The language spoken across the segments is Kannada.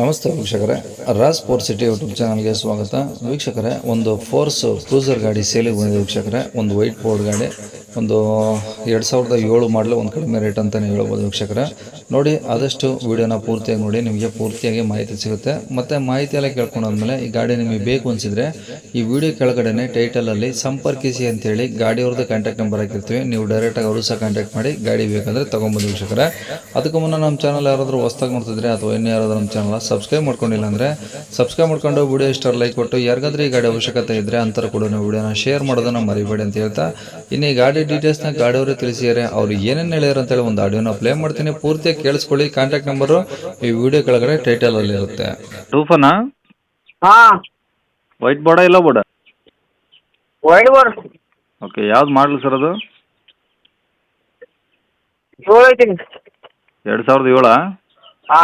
ನಮಸ್ತೆ ವೀಕ್ಷಕರೇ. ರಾಜ್ ಫೋರ್ ಸಿಟಿ ಯೂಟ್ಯೂಬ್ ಚಾನಲ್ಗೆ ಸ್ವಾಗತ. ವೀಕ್ಷಕರೇ, ಒಂದು ಫೋರ್ಸ್ ಕ್ರೂಸರ್ ಗಾಡಿ ಸೇಲಿಗೆ ಬಂದಿದೆ ವೀಕ್ಷಕರೇ. ಒಂದು ವೈಟ್ ಬೋರ್ಡ್ ಗಾಡಿ, ಒಂದು ಎರಡು ಸಾವಿರದ ಏಳು ಮಾಡಲು ಒಂದು ಕಡಿಮೆ ರೇಟ್ ಅಂತಲೇ ಹೇಳ್ಬೋದು ವೀಕ್ಷಕರೇ. ನೋಡಿ, ಆದಷ್ಟು ವೀಡಿಯೋನ ಪೂರ್ತಿಯಾಗಿ ನೋಡಿ, ನಿಮಗೆ ಪೂರ್ತಿಯಾಗಿ ಮಾಹಿತಿ ಸಿಗುತ್ತೆ. ಮತ್ತು ಮಾಹಿತಿ ಎಲ್ಲ ಕೇಳ್ಕೊಂಡಾದ್ಮೇಲೆ ಈ ಗಾಡಿ ನಿಮಗೆ ಬೇಕು ಅನಿಸಿದರೆ ಈ ವಿಡಿಯೋ ಕೆಳಗಡೆನೆ ಟೈಟಲಲ್ಲಿ ಸಂಪರ್ಕಿಸಿ ಅಂತೇಳಿ ಗಾಡಿಯವ್ರದ್ದು ಕಾಂಟ್ಯಾಕ್ಟ್ ನಂಬರ್ ಹಾಕಿರ್ತೀವಿ. ನೀವು ಡೈರೆಕ್ಟಾಗಿ ಅವರು ಸಹ ಕಾಂಟ್ಯಾಕ್ಟ್ ಮಾಡಿ ಗಾಡಿ ಬೇಕಂದರೆ ತೊಗೊಂಬೋದು ವೀಕ್ಷಕರೇ. ಅದಕ್ಕೂ ಮುನ್ನ ನಮ್ಮ ಚಾನಲ್ ಯಾರಾದರೂ ಹೊಸ್ದಾಗಿ ನೋಡ್ತಿದ್ರೆ ಅಥವಾ ಇನ್ನೂ ಯಾರಾದರೂ ನಮ್ಮ ಚಾನಲ್ ಸಬ್ಸ್ಕ್ರೈಬ್ ಮಾಡ್ಕೊಂಡಿಲ್ಲ ಅಂದರೆ ಸಬ್ಸ್ಕ್ರೈಬ್ ಮಾಡ್ಕೊಂಡು ವಿಡಿಯೋ ಇಷ್ಟ ಲೈಕ್ ಕೊಟ್ಟು ಯಾರಿಗಾದ್ರೂ ಈ ಗಾಡಿ ಅವಶ್ಯಕತೆ ಇದ್ದರೆ ಅಂತರ ಕೂಡ ನೀವು ವಿಡಿಯೋನ ಶೇರ್ ಮಾಡೋದನ್ನ ಮರಿಬೇಡಿ ಅಂತ ಹೇಳ್ತಾ ಇನ್ನು ಈ ಗಾಡಿ ಡೀಟೇಲ್ಸ್ನ ಗಾಡಿಯವರು ತಿಳಿಸಿದ್ದಾರೆ ಅವ್ರು ಏನೇನು ಹೇಳ್ಯಾರ ಅಂತೇಳಿ ಒಂದು ಆಡಿಯೋನ ಪ್ಲೇ ಮಾಡ್ತೀನಿ ಪೂರ್ತಿ ಕೇಳಿಸ್ಕೊಳ್ಳಿ ಕಾಂಟ್ಯಾಕ್ಟ್ ನಂಬರು ಈ ವಿಡಿಯೋ ಕೆಳಗಡೆ ಟೈಟಲಲ್ಲಿ ಇರುತ್ತೆ. ಟೂಫನಾ ಹಾ. ವೈಟ್ ಬೋರ್ಡ ಇಲ್ಲ ಬೋರ್ಡ ವೈಟ್ ಬೋರ್ಡ್ ಓಕೆ ಯಾವ್ದು ಮಾಡಲು ಸರ್ ಅದು? ಏಳು ಐತಿ. ಎರಡು ಸಾವಿರದ ಏಳಾ? ಹಾ.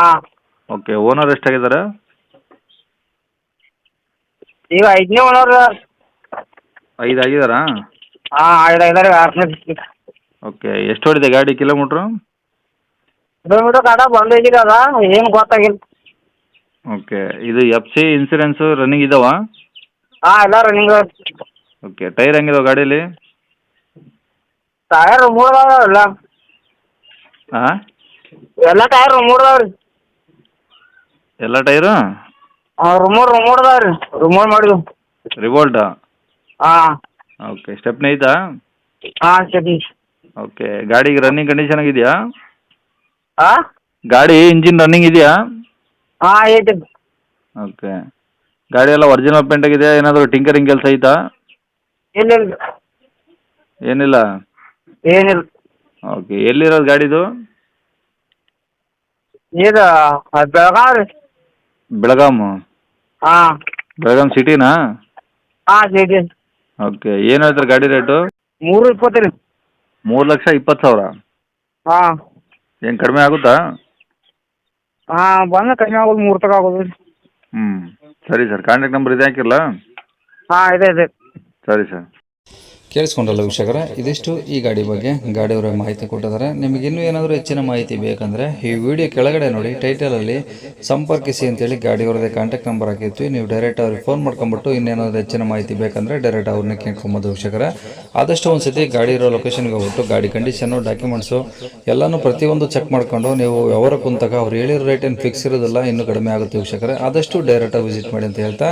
ಓಕೆ ಓನರ್ ಎಷ್ಟಾಗಿದ್ದಾರೆ ಈಗ ಐದನೇ ಓನರ್ ಐದು ಆಗಿದಾರಾ ಹಾಂ ಐದು ಐದಾರು ಆರನೇ ಓಕೆ ಎಷ್ಟು ಹೊಡಿದೆ ಗಾಡಿ ಕಿಲೋಮೀಟ್ರು? ಕಿಲೋಮೀಟರ್ ಕಾಟ ಬಂದ್ ಅದ ಏನು ಗೊತ್ತಾಗಿಲ್ಲ. ಓಕೆ ಇದು ಎಫ್ ಸಿ ಇನ್ಸೂರೆನ್ಸು ರನ್ನಿಂಗ್ ಇದಾವ? ಹಾಂ ಎಲ್ಲ ರನ್ನಿಂಗ್ ಓಕೆ ಟೈರ್ ಹೆಂಗಿದಾವೆ ಗಾಡೀಲಿ? ಟೈರ್ ಮೂರು ಅದಾವ ಎಲ್ಲ. ಹಾಂ? ಎಲ್ಲ ಟೈರ್ ಮೂರು ಅದಾವ ರೀ. ಎಲ್ಲ ಟೈರು? ರುಮೂರ್ ರುಮೂರ್ ಅದಾವ ರೀ. ರುಮೂರ್ ಮಾಡಿದ್ವು. ರಿವೋಲ್ಟ ಹಾಂ. ಓಕೆ ಸ್ಟೆಪ್ನಿ ಐತಾ? ಹಾಂ ಸರಿ ಓಕೆ ಗಾಡಿಗೆ ರನ್ನಿಂಗ್ ಕಂಡೀಷನ್ ಆಗಿದೆಯಾ? ಆ? ಗಾಡಿ ಇಂಜಿನ್ ರನ್ನಿಂಗ್ ಇದೆಯಾ? ಹಾಂ ಐತಿ. ಓಕೆ ಗಾಡಿ ಎಲ್ಲ ಒರಿಜಿನಲ್ ಪೇಂಟ್ ಆಗಿದೆ ಏನಾದರೂ ಟಿಂಕರಿಂಗ್ ಕೆಲಸ ಐತಾ? ಇಲ್ಲ ಇಲ್ಲ. ಏನಿಲ್ಲ? ಏನಿಲ್ಲ. ಓಕೆ ಎಲ್ಲಿರೋದು ಗಾಡಿದು? ಇದು ಬೆಳಗಾವಿ ರೀ. ಬೆಳಗಾಮು ಹಾ. ಬೆಳಗಾಂ ಸಿಟಿನಾ? ಹಾ ಸಿಟಿ. ಓಕೆ ಏನು ಹೇಳ್ತಾರೆ ಗಾಡಿ ರೇಟು? ಮೂರು ಇಪ್ಪತ್ತು ರೀ. ಮೂರು ಲಕ್ಷ ಇಪ್ಪತ್ತು ಸಾವಿರ? ಹಾ. ಏನು ಕಡಿಮೆ ಆಗುತ್ತಾ? ಹಾ ಬಂದ್ರೆ ಕಡಿಮೆ ಆಗೋದು ಮೂರು ತಗ ಆಗೋದು ರೀ. ಹ್ಞೂ ಸರಿ ಸರ್ ಕಾಂಟ್ಯಾಕ್ಟ್ ನಂಬರ್ ಇದೆ ಹಾಕಿರಲ್ಲ? ಹಾ ಇದೆ ಇದೆ. ಸರಿ ಸರ್. ಕೇಳಿಸ್ಕೊಂಡಲ್ಲ ವೀಕ್ಷಕರೇ, ಇದಿಷ್ಟು ಈ ಗಾಡಿ ಬಗ್ಗೆ ಗಾಡಿಯವರ ಮಾಹಿತಿ ಕೊಟ್ಟಿದ್ದಾರೆ. ನಿಮಗೆ ಇನ್ನೂ ಏನಾದರೂ ಹೆಚ್ಚಿನ ಮಾಹಿತಿ ಬೇಕಂದರೆ ಈ ವಿಡಿಯೋ ಕೆಳಗಡೆ ನೋಡಿ ಟೈಟಲಲ್ಲಿ ಸಂಪರ್ಕಿಸಿ ಅಂತೇಳಿ ಗಾಡಿಯವರದೇ ಕಾಂಟ್ಯಾಕ್ಟ್ ನಂಬರ್ ಹಾಕಿರ್ತೀವಿ. ನೀವು ಡೈರೆಕ್ಟ್ ಅವ್ರಿಗೆ ಫೋನ್ ಮಾಡ್ಕೊಂಬಿಟ್ಟು ಇನ್ನೇನಾದರೂ ಹೆಚ್ಚಿನ ಮಾಹಿತಿ ಬೇಕಂದರೆ ಡೈರೆಕ್ಟ್ ಅವ್ರನ್ನ ಕೇಳ್ಕೊಬೋದು ವೀಕ್ಷಕರೇ. ಆದಷ್ಟು ಒಂದು ಸತಿ ಗಾಡಿ ಇರೋ ಲೊಕೇಶನ್ಗೆ ಹೋಗ್ಬಿಟ್ಟು ಗಾಡಿ ಕಂಡೀಷನ್ನು ಡಾಕ್ಯುಮೆಂಟ್ಸು ಎಲ್ಲನೂ ಪ್ರತಿಯೊಂದು ಚೆಕ್ ಮಾಡ್ಕೊಂಡು ನೀವು ವ್ಯವಹಾರ ಕುಂತಾಗ ಅವ್ರು ಹೇಳಿರೋ ರೇಟ್ ಏನು ಫಿಕ್ಸ್ ಇರೋದಿಲ್ಲ, ಇನ್ನೂ ಕಡಿಮೆ ಆಗುತ್ತೆ ವೀಕ್ಷಕರೇ. ಆದಷ್ಟು ಡೈರೆಕ್ಟಾಗಿ ವಿಸಿಟ್ ಮಾಡಿ ಅಂತ ಹೇಳ್ತಾ,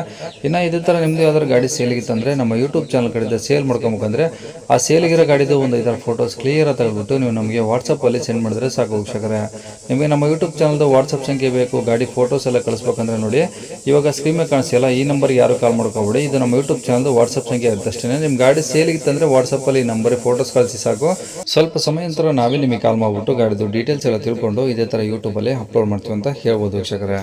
ಇನ್ನು ಇದೇ ಥರ ನಿಮ್ಮದು ಯಾವ್ದಾದ್ರು ಗಾಡಿ ಸೇಲಿಗಿತ್ತಂದರೆ ನಮ್ಮ ಯೂಟ್ಯೂಬ್ ಚಾನಲ್ ಕಡೆಯಿಂದ ಸೇಲ್ ಮಾಡ್ಕೊಬೇಕಂದ್ರೆ ಆ ಸೇಲಿಗಿರೋ ಗಾಡಿದು ಒಂದು ಐದಾರು ಫೋಟೋಸ್ ಕ್ಲಿಯರ್ ತೆಗೆದುಬಿಟ್ಟು ನೀವು ನಮಗೆ ವಾಟ್ಸಪ್ಪಲ್ಲಿ ಸೆಂಡ್ ಮಾಡಿದ್ರೆ ಸಾಕು ವೀಕ್ಷಕರೇ. ನಿಮಗೆ ನಮ್ಮ ಯೂಟ್ಯೂಬ್ ಚಾನಲ್ದು ವಾಟ್ಸಪ್ ಸಂಖ್ಯೆ ಬೇಕು, ಗಾಡಿ ಫೋಟೋಸ್ ಎಲ್ಲ ಕಳಿಸ್ಬೇಕಂದ್ರೆ ನೋಡಿ. ಇವಾಗ ಸ್ಕ್ರೀನ್ ಮೇಲೆ ಕಾಣಿಸ್ತಿಲ್ಲ ಈ ನಂಬರ್ಗೆ ಯಾರು ಕಾಲ್ ಮಾಡ್ಕೋಬೇಡಿ. ಇದು ನಮ್ಮ ಯೂಟ್ಯೂಬ್ ಚಾನಲ್ದು ವಾಟ್ಸಪ್ ಸಂಖ್ಯೆ ಇರುತ್ತೆ ಅಷ್ಟೇ ನಿಮ್ಮ ಗಾಡಿ ಸೇಲಿಗಿತ್ತಂದರೆ ವಾಟ್ಸಪ್ಪಲ್ಲಿ ಈ ನಂಬರ್ ಫೋಟೋಸ್ ಕಳಿಸಿ ಸಾಕು. ಸ್ವಲ್ಪ ಸಮಯ ನಂತರ ನಾವೇ ನಿಮಗೆ ಕಾಲ್ ಮಾಡಿಬಿಟ್ಟು ಗಾಡಿದು ಡೀಟೇಲ್ಸ್ ಎಲ್ಲ ತಿಳ್ಕೊಂಡು ಇದೇ ಥರ ಯೂಟ್ಯೂಬಲ್ಲಿ ಅಪ್ಲೋಡ್ ಮಾಡ್ತೀವಿ ಅಂತ ಹೇಳ್ಬೋದು ವೀಕ್ಷಕರೇ.